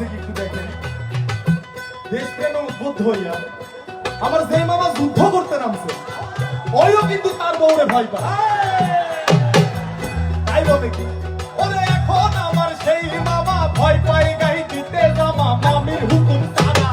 করতেছে কি একটু দেখেন। দেশপ্রেমে উদ্বুদ্ধ হইয়া, আমার যেই মামা যুদ্ধ করতে নামছে, ওইও কিন্তু তার বউরে ভয় পায়। তাই বলে কি? ওরে এখন আমার সেই মামা ভয় পাই গাই দিতে জামা, মামির হুকুম তারা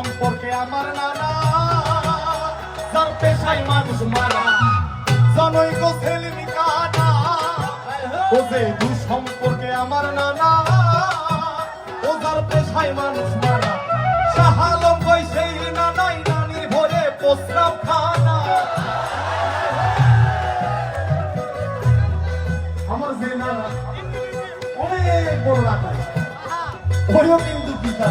সম্পর্কে আমার নানা যার পেশায় মানুষ মারা। জনৈক সেলিম কানা ও যে দু সম্পর্কে আমার নানা ও যার পেশায় মানুষ মারা। শাহালম কই সেই নানাই নানির ভরে প্রস্রাব খানা। আমার যে নানা অনেক বড় রাখা ওইও কিন্তু পিতা।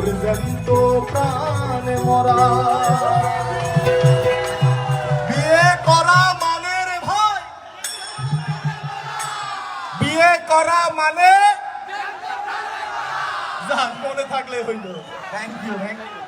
ওরে জ্যান্ত প্রাণে মরা। বিয়ে করা মানে রে ভাই। বিয়ে করা মানে? মনে থাকলে হইল। Thank you thank you